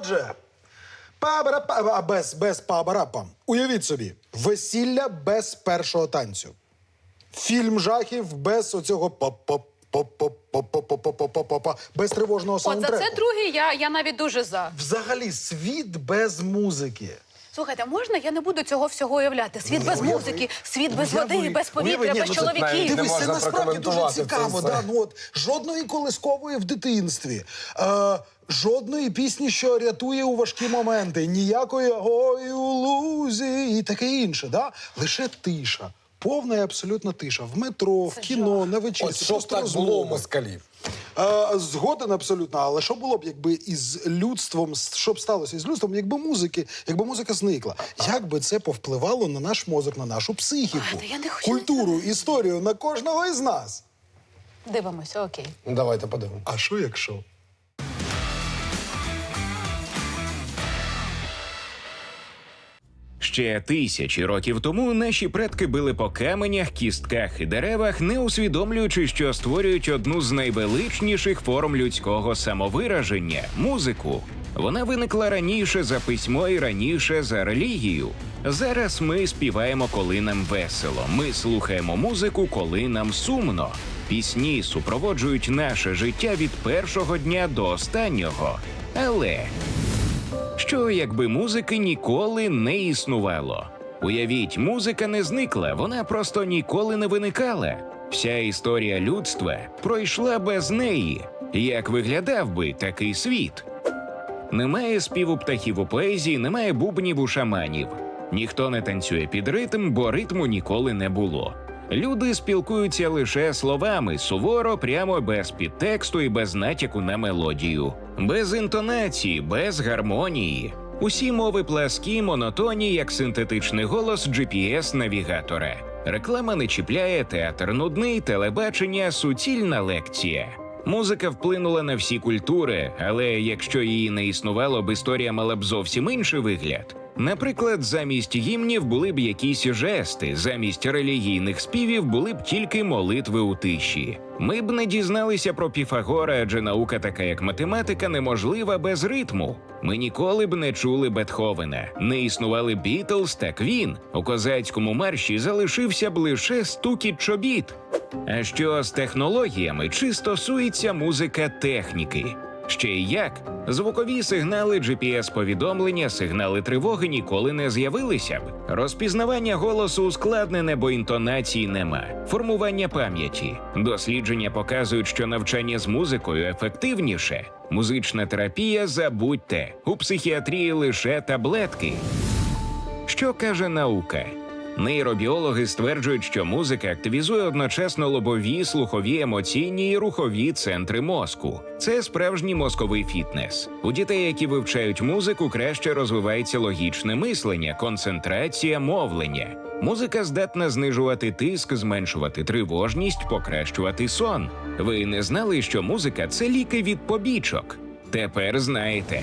Отже, пабара а без, без пабарапам. Уявіть собі, весілля без першого танцю. Фільм жахів без оцього поп-поп. Без тривожного От за саундтреку. це другий я, я навіть дуже за. Взагалі, світ без музики. Слухайте, можна я не буду цього всього уявляти? Світ без уяви. музики, світ без Уяви. води, без повітря. Без ну чоловіків. Дивись, це можна насправді дуже прокоментувати це цікаво. все. Да? Ну, от, жодної колискової в дитинстві, е, жодної пісні, що рятує у важкі моменти, ніякої ой у лузі і таке інше. Да? Лише тиша. Повна і абсолютна тиша. В метро, в кіно, на От вечірці. щоб просто так було у москалів. Е, згоден абсолютно, але що було б, якби із людством, що б сталося із людством, якби музики, якби музика зникла? Як би це повпливало на наш мозок, на нашу психіку, Ай, я не хочу культуру, історію на кожного із нас? Дивимося, окей. Давайте подивимося. А що якщо? Ще тисячі років тому наші предки били по каменях, кістках і деревах, не усвідомлюючи, що створюють одну з найвеличніших форм людського самовираження музику. Вона виникла раніше за письмо і раніше за релігію. Зараз ми співаємо, коли нам весело. Ми слухаємо музику, коли нам сумно. Пісні супроводжують наше життя від першого дня до останнього. Але що якби музики ніколи не існувало? Уявіть, музика не зникла, вона просто ніколи не виникала. Вся історія людства пройшла без неї. Як виглядав би такий світ? Немає співу птахів у поезії, немає бубнів у шаманів. Ніхто не танцює під ритм, бо ритму ніколи не було. Люди спілкуються лише словами, суворо, прямо без підтексту і без натяку на мелодію, без інтонації, без гармонії. Усі мови пласкі, монотонні, як синтетичний голос GPS-навігатора. Реклама не чіпляє, театр нудний, телебачення суцільна лекція. Музика вплинула на всі культури, але якщо її не існувало б, історія мала б зовсім інший вигляд. Наприклад, замість гімнів були б якісь жести, замість релігійних співів були б тільки молитви у тиші. Ми б не дізналися про Піфагора, адже наука, така як математика, неможлива без ритму. Ми ніколи б не чули Бетховена, не існували Бітлз та Квін. У козацькому марші залишився б лише стукіт чобіт. А що з технологіями чи стосується музика техніки? Ще й як? Звукові сигнали, GPS-повідомлення, сигнали тривоги ніколи не з'явилися б. Розпізнавання голосу ускладнене, бо інтонації нема. Формування пам'яті. Дослідження показують, що навчання з музикою ефективніше. Музична терапія забудьте. У психіатрії лише таблетки. Що каже наука? Нейробіологи стверджують, що музика активізує одночасно лобові, слухові, емоційні і рухові центри мозку. Це справжній мозковий фітнес. У дітей, які вивчають музику, краще розвивається логічне мислення, концентрація, мовлення. Музика здатна знижувати тиск, зменшувати тривожність, покращувати сон. Ви не знали, що музика це ліки від побічок? Тепер знаєте.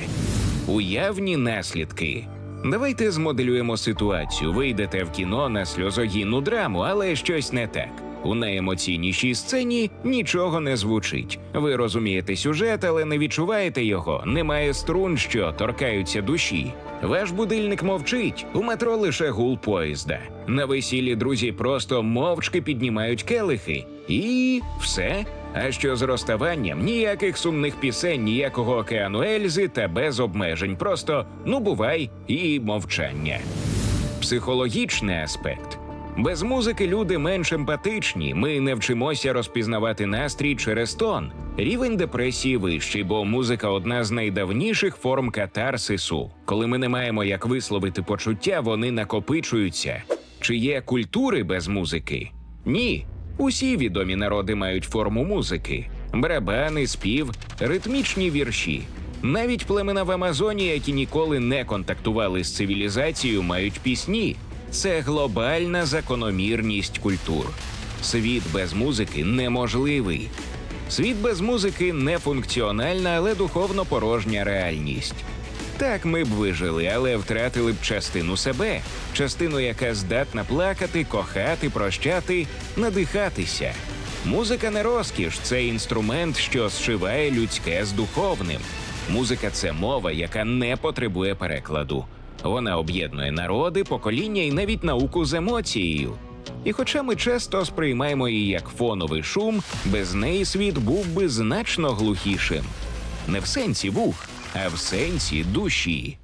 Уявні наслідки. Давайте змоделюємо ситуацію. Ви йдете в кіно на сльозогінну драму, але щось не так. У найемоційнішій сцені нічого не звучить. Ви розумієте сюжет, але не відчуваєте його. Немає струн, що торкаються душі. Ваш будильник мовчить. У метро лише гул поїзда. На весіллі друзі просто мовчки піднімають келихи. І все. А що з розставанням? Ніяких сумних пісень, ніякого океану Ельзи та без обмежень. Просто ну бувай і мовчання. Психологічний аспект. Без музики люди менш емпатичні. Ми не вчимося розпізнавати настрій через тон. Рівень депресії вищий, бо музика одна з найдавніших форм катарсису. Коли ми не маємо як висловити почуття, вони накопичуються. Чи є культури без музики? Ні. Усі відомі народи мають форму музики: барабани, спів, ритмічні вірші. Навіть племена в Амазонії, які ніколи не контактували з цивілізацією, мають пісні. Це глобальна закономірність культур. Світ без музики неможливий. Світ без музики нефункціональна, але духовно порожня реальність. Так ми б вижили, але втратили б частину себе, частину, яка здатна плакати, кохати, прощати, надихатися. Музика не розкіш, це інструмент, що зшиває людське з духовним. Музика це мова, яка не потребує перекладу. Вона об'єднує народи, покоління і навіть науку з емоцією. І хоча ми часто сприймаємо її як фоновий шум, без неї світ був би значно глухішим. Не в сенсі вух, а в сенсі душі.